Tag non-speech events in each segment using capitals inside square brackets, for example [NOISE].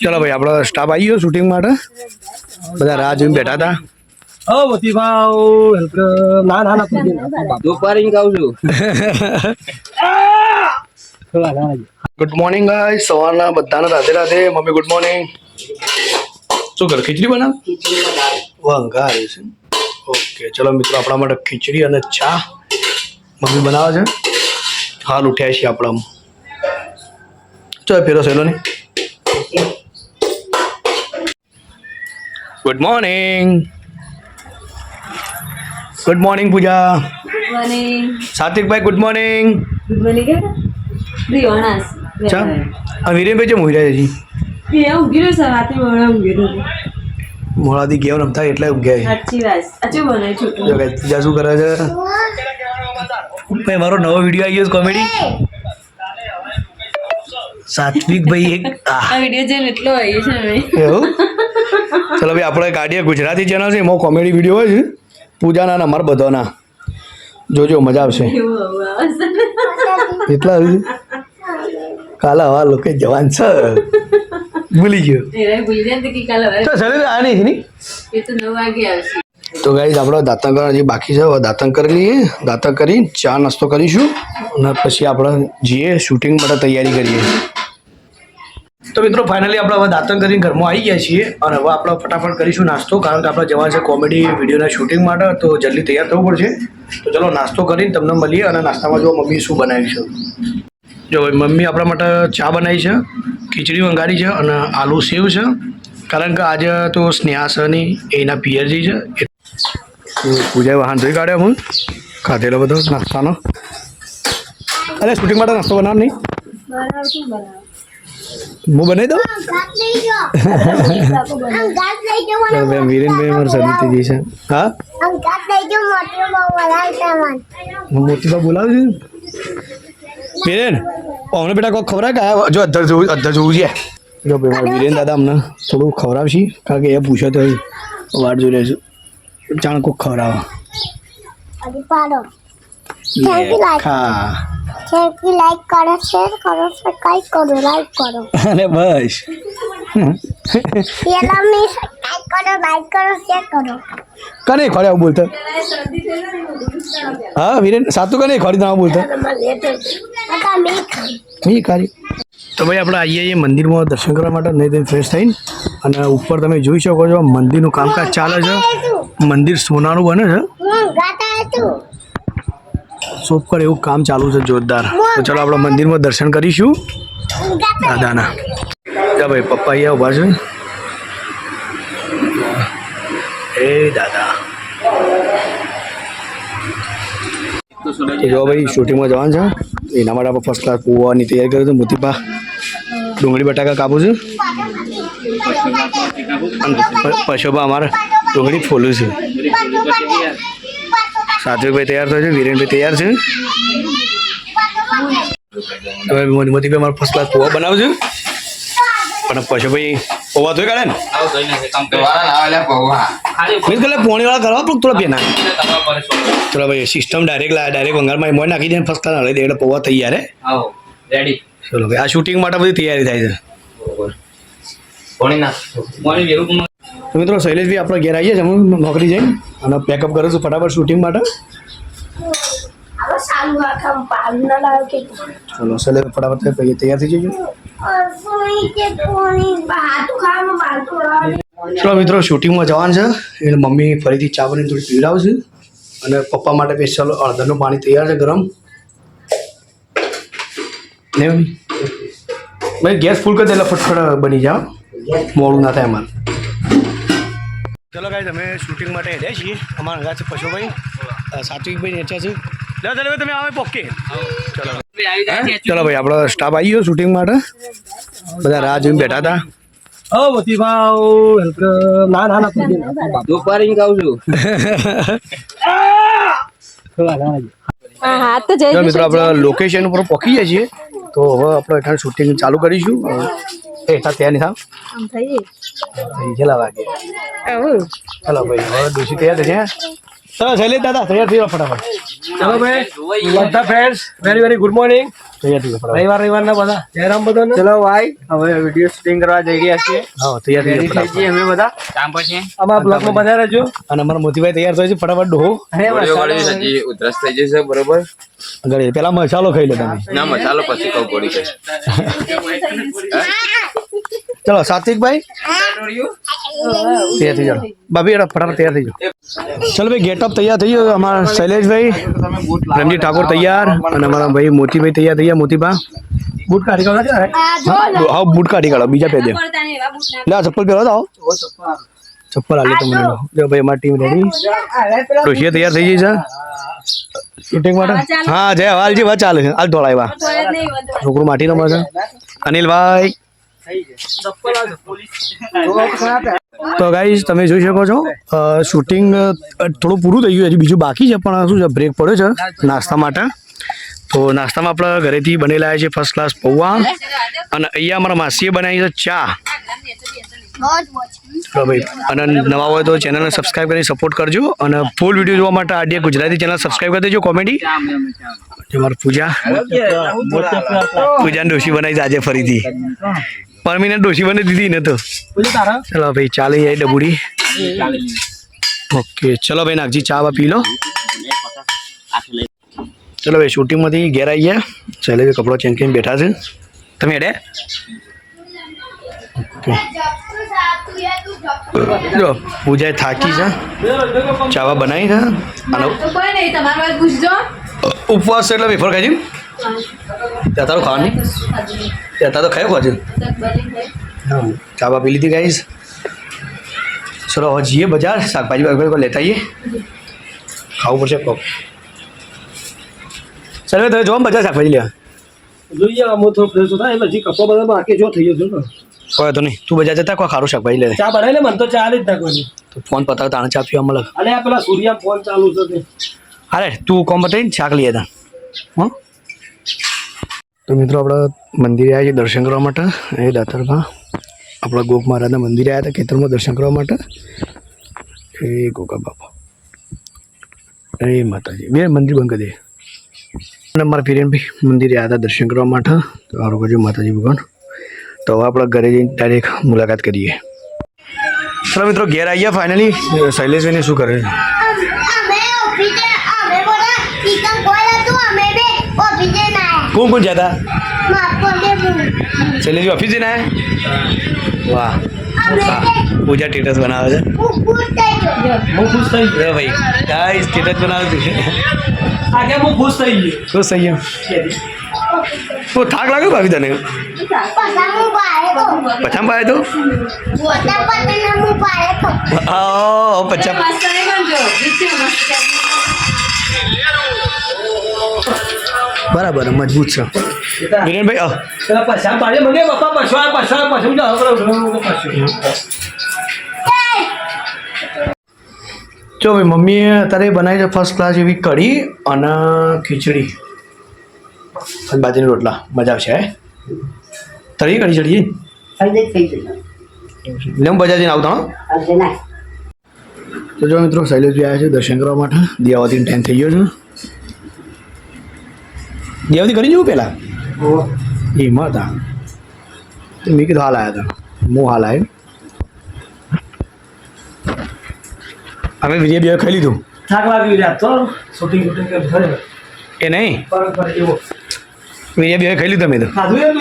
ચલો ભાઈ આપણો સ્ટાફ આવી ગયો શૂટિંગ માટે. બધા રાહ જોઈને બેઠા હતા. ઓ મોતીભાવ ના ના ના દુપારી કહું ગુડ મોર્નિંગ ગાય સવારના બધાને Radhe Radhe. Mummy good morning શું કર? ખીચડી બનાવ? વંગા આવી છે. ઓકે ચલો મિત્રો આપણા માટે ખીચડી અને ચા મમ્મી બનાવે છે. હાલ ઉઠ્યા છીએ આપણા. ચલો ફેરો સહેલો ને good morning good morning Puja morning. સાત્વિકભાઈ good morning Good morning. Three honors. ચા આ વિરેનભાઈ જે મોહી રહ્યા છે ઊંઘી રહ્યો સર રાતે મોડા ઊંઘી રહ્યો મોડાથી ગેમ રમતા એટલે ઊંઘ્યા છે. સાચી વાત. અચ્છું બોલે છું જો guys, પૂજા શું કરે છે? ભાઈ મારો નવો વીડિયો આવી ગયો કોમેડી સાત્વિક ભાઈ એક આ વિડિયો જેમ એટલો આવી છે અમે એવું? ચલો ભાઈ, આપણે ગાડીએ ગુજરાતી ચેનલ છે, એમાં કોમેડી વીડિયો હોય છે. પૂજાના અમારા બધાના. જોજો, મજા આવશે. છે. એટલા સુધી કાલે હવા લોકો જવાન છે. ભૂલી ગયો. ને સર આની નહીં એ તો ગાઈઝ આપણે દાંતણ કરવા હજી બાકી છે, હવે દાંતણ કરી લઈએ. દાંતણ કરી, ચા નાસ્તો કરીશું. અને પછી આપણે જઈએ શૂટિંગ માટે તૈયારી કરીએ. તો મિત્રો ફાઇનલી આપણે હવે દાંતણ કરીને ઘરમાં આવી ગયા છીએ અને હવે આપણે ફટાફટ કરીશું નાસ્તો કારણ કે આપણે જવા છે કોમેડી વિડીયોના શૂટિંગ માટે તો જલ્દી તૈયાર થવું પડશે. તો ચલો નાસ્તો કરીને તમને મળીએ અને નાસ્તામાં જો મમ્મી શું બનાવી છે. જો ભાઈ મમ્મી આપણા માટે ચા બનાવી છે ખીચડી વંગારી છે અને આલુ સેવ છે કારણ કે આજે તો સ્નેહા સરની એના પિયરજી છે. તો પૂજાએ વાહન ધોઈ કાઢ્યો હું ખાધેલો બધો નાસ્તાનો. અરે શૂટિંગ માટે નાસ્તો બનાવ નહીં હું બનાવી દઉં? વિરેનભાઈ મારે સદી થઈ છે. હા? હું બોલાવું છું? વિરેન અમને બેટા કોઈ ખવડાવે કે આ જો અધર જોવું અધર જોવું છે. જો ભાઈ મારા વિરેન દાદા અમને થોડું ખવડાવશી કારણ કે એ પૂછે તો વાટ જોઈ રહ્યો છું. જાણ કોક ખવડાવો યુ લાઈક કરો શેર કરો સબસ્ક્રાઇબ કરો લાઈક કરો અને બસ પેલા મે સબસ્ક્રાઇબ કરો લાઈક કરો શેર કરો કને ખોડે આવું બોલતો હા વિરેન સાતું કને ખોડી ના બોલતો મે ખાલી તો ભાઈ આપણે આઈએ મંદિરમાં દર્શન કરવા માટે નહીં ફ્રેશ થઈને. અને ઉપર તમે જોઈ શકો છો મંદિરનું કામકાજ ચાલે છે. મંદિર સોનાનું બને છે. હું પર એવું કામ ચાલુ છે, જોરદાર. તો ચાલો આપણે મંદિરમાં દર્શન કરીશું. દાદાના. જા ભાઈ, પપ્પા અહીંયા ઊભા છે. એ દાદા. જો ભાઈ, શૂટિંગમાં જવાનું છે. એના માટે આપણે ફર્સ્ટ ક્લાસ પૂવાની તૈયારી કરી છે. મોતીપા ડુંગળી બટાકા કાપું છું. અને અમારે ડુંગળી ફોલું છે. સાત્વિકભાઈ તૈયાર થયો છે, વિરેનભાઈ તૈયાર છે. હવે મોતી મોતીભાઈ મારે ફર્સ્ટ ક્લાસ પોવા બનાવજો. પણ પછી ભાઈ પોવા ધોઈ કાઢે ને? પોણી વાળા કરવા, પણ થોડા પેના. ભાઈ સિસ્ટમ ડાયરેક્ટ ડાયરેક્ટ વંગારમાં મોય નાખી દે ફર્સ્ટ ક્લાસ એટલે પોવા તૈયાર હે. ભાઈ, આ શૂટિંગ માટે બધી તૈયારી થાય છે. તો મિત્રો શૈલેષભાઈ આપણે ઘેર આવીએ છીએ હું નોકરી જઈને અને પેકઅપ કરું છું ફટાફટ શૂટિંગ માટે. ચાલો, શૈલેષ ફટાફટ તૈયાર થઈ જજો. ચલો મિત્રો શૂટિંગમાં જવાનું છે. એટલે મમ્મી ફરીથી ચા બનાવીને થોડી પીવડાવશે અને પપ્પા માટે સ્પેશિયલ અડધરનું પાણી તૈયાર છે ગરમ. ને? ભાઈ ગેસ ફૂલ કરી દે એટલે ફટફટ બની જાઓ. મોડું ના થાય અમારે. ચલો ગાઈઝ અમે શૂટિંગ માટે હેડ્યા છીએ. અમારા અંગા છે પશુભાઈ. સાત્વિકભાઈ નેચા છે. લે ચાલો તમે આવે પોકે. ચલો ચલો ભાઈ આપણો સ્ટાફ આવી ગયો શૂટિંગ માટે. બધા રાહ જોઈને બેઠા હતા. ઓ મોતીભાવ વેલકમ ના ના ના દુપારી કહું છું. હા હા તો જય મિત્રો આપણે લોકેશન ઉપર પહોંચી જાય છીએ. તો હવે આપણે હેઠળ શૂટિંગ ચાલુ કરીશું. એ ત્યાં નહીં થાવ. થઈ કેટલા વાગે. આવું. ભાઈ હવે ડોસી તૈયાર થઈ ગયા? ચલો દાદા તૈયાર થઈ ફટાફટ. ચલો ભાઈ બધા friends very very good morning તૈયાર થઈ રવિવાર રવિવારના બધા. જયરામ બધાને. ચલો ભાઈ. હવે વીડિયો શૂટિંગ કરવા જઈ રહ્યા છીએ. હા તૈયાર થઈ રેડી જાઓ અમે બધા. કામ પછી આમાં બ્લોગમાં બધા રહેજો. અને અમારા મોતીભાઈ તૈયાર થયો છે ફટાફટ ડોહો. અરે ગોળીઓ હજી ઉધરસ થઈ જશે બરોબર? આગળ પેલા મસાલો ખાઈ લે તમે. ના મસાલો પછી કહું છે [LAUGHS] ચલો સાત્વિકભાઈ? તૈયાર થઈ જાઓ. ભાભી એડા ફટાફટ તૈયાર થઈ જાઓ. ચલો ભાઈ ગેટઅપ તૈયાર થઈ ગયો અમારા શૈલેષભાઈ. રમજી ઠાકોર તૈયાર અને અમારા ભાઈ મોતીભાઈ તૈયાર થઈ ગયા મોતીભા. બૂટ કાઢી કાઢો હા બૂટ કાઢી કાઢો બીજા પહેરી દો લે ચપ્પલ પહેરો તો આવો ચપ્પલ. આલે તમને જો ભાઈ અમારી ટીમ રેડી ડોશીએ તૈયાર થઈ ગઈ છે. શૂટિંગ માટે? હા જય હાલજી વાત ચાલે છે. હાલ વધુ. છોકરું માટી રમે છે. અનિલભાઈ. તો ગાઈઝ તમે જોઈ શકો છો શૂટિંગ થોડું પૂરું થઈ ગયું હજી બીજું બાકી છે પણ શું છે બ્રેક પડ્યો છે નાસ્તા માટે. તો નાસ્તામાં આપણે ઘરેથી બનેલા છે ફર્સ્ટ ક્લાસ પૌવા. અને અહીંયા અમારા માસીએ બનાવી છે ચા. ભાઈ અને નવા હોય તો ચેનલને સબસ્ક્રાઈબ કરી સપોર્ટ કરજો અને ફૂલ વીડિયો જોવા માટે આડિયા ગુજરાતી ચેનલ સબસ્ક્રાઈબ કરી દેજો કોમેડી અમારી પૂજા પૂજાને ડોશી બનાવી છે આજે ફરીથી. પરમિનન્ટ ડોશી બની દીધી ને તો. ચલો ભાઈ ચાલી જાય ડબુડી. ઓકે ચલો ભાઈ નાગજી ચા બા પી લો. ચલો ભાઈ શૂટિંગમાંથી ઘેર આવી ગયા. શૈલેષ કપડો ચેન્જ કરીને બેઠા છે. તમે એડે જો પૂજા થાકી છે. ચાવા બનાવી છે. અને તો કોઈ નહીં તમારી વાત પૂછજો. ઉપવાસ એટલે વેફર ખાઈ છે ત્યાં તારું ખાવાની ત્યાં તારો ખાયો ખાજે હા ચા બા પી લીધી ગાઈસ ચલો હવે જઈએ બજાર શાકભાજી વાકભાજી કોઈ લેતા આવીએ ખાવું પડશે કોક ચાલો તમે જો બજાર શાકભાજી લેવા જોઈએ અમુક થોડું ફ્રેશ થાય પછી કપો બધા બાકી જો થઈ ગયો છે કોઈ તો નહીં તું બજાર જતા કોઈ સારું શાકભાજી લે ચા બનાવી લે મને તો ચાલે જ ના કોઈ તો ફોન પતાવ તાણે ચા પીવા મળે અલે આ પેલા સૂર્યા ફોન ચાલુ છે તે અરે તું કોમ બતાવીને શાક લઈએ તા હં તો મિત્રો આપણે મંદિરે આવ્યા છીએ દર્શન કરવા માટે. એ દાતરમાં આપણા ગોપ મહારાજના મંદિરે આવ્યા હતા, ખેતરમાં દર્શન કરવા માટે. એ ગોગા બાપા. એ માતાજી. બે મંદિર કરી દે. અને મારા પિરિયનભાઈ મંદિરે આવ્યા હતા દર્શન કરવા માટે. તો આરો કરજો માતાજી ભગવાન. તો હવે આપણે ઘરે જઈને ડાયરેક્ટ મુલાકાત કરીએ. ચલો મિત્રો, ઘેર આવી ગયા ફાઇનલી શૈલેષભાઈને શું કરે છે અમે ઓફિસે અમે બધા ચિકન કોઈ હતું અમે બે ઓફિસે ના કોણ કોણ જતા માપો દે હું શૈલેષજી ઓફિસ જઈને આવ્યા વાહ હા પૂજા સ્ટેટસ બનાવે છે હું ખુશ થઈ ગયો હું ખુશ થઈ ગયો લે ભાઈ ગાય સ્ટેટસ બનાવે છે આજે હું ખુશ થઈ ગયો શું થઈ ગયો તો થાક લાગ્યો ભાભી તને પસા હું પાડે તો પછામ પાડે તો ગોટા પતંગ હું પાડે તો આ પછામ બરાબર મજબૂત છે. વિરેનભાઈ પૈસા પાડે મને બાપા જાઉં બરાબર પૈસા જો ભાઈ મમ્મીએ અત્યારે બનાવી છે ફર્સ્ટ ક્લાસ એવી કઢી અને ખીચડી. અને બાજરીના રોટલા. મજા આવશે હે? તળી કઢી ચડી લે હું બજાર જઈને આવતા હો. તો જો મિત્રો શૈલેષભાઈ આવ્યા છે દર્શન કરવા માટે. દિયાવતીનો ટાઈમ થઈ ગયો છે. દિયાવતી કરી જવું પહેલાં એમાં હતા તો મેં કીધું હાલ આવ્યા હતા હું હાલ આવ્યો અમે વિજય બે ખાઈ લીધું. થાક લાગી રહ્યા તો શૂટિંગ શૂટિંગ કરી એ નહીં? વિજય બે ખાઈ લીધું મેં તો. ખાધું એમ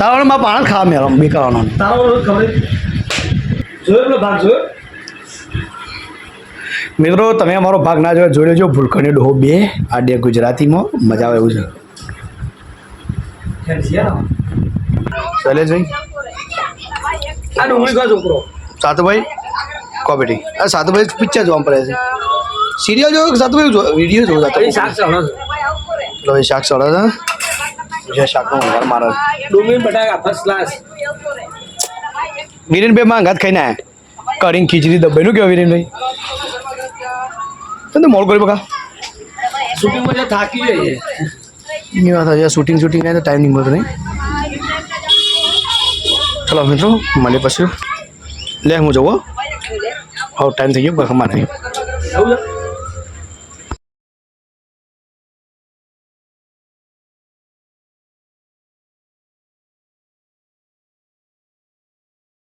તાવણમાં પાણ ખાવા મેળો બી કરવાનો તારો ખબર જોયો પેલો ભાગ જોયો? મિત્રો તમે અમારો ભાગ ના જોયો જોઈ લેજો. ભૂલખંડી ડોહો બે આ ડે ગુજરાતીમાં. મજા આવે એવું છે. શૈલેષભાઈ? છોકરો સાતુભાઈ? કોમેડી. આ સાતુભાઈ પિક્ચર જોવા પડે છે. સિરિયલ જોયો સાતુભાઈ વીડિયો જોવો સાતુભાઈ? શાક સળે છે શાકનો વઘાર મારે. ડુંગળી બટાકા ફર્સ્ટ ક્લાસ વિરેનભાઈ માં અંગાત ખાઈને આયા. કઢી ખીચડી દબાઈનું કેવું વિરેનભાઈ? તમે મોલ કરી બકા. શૂટિંગમાં થાકી જઈએ ની વાત આજે શૂટિંગ શૂટિંગ થાય તો ટાઈમ નહીં મળતો નહીં. ચલો મિત્રો મળે પછી લે હું જવું હવે ટાઈમ થઈ ગયો બખા મારે.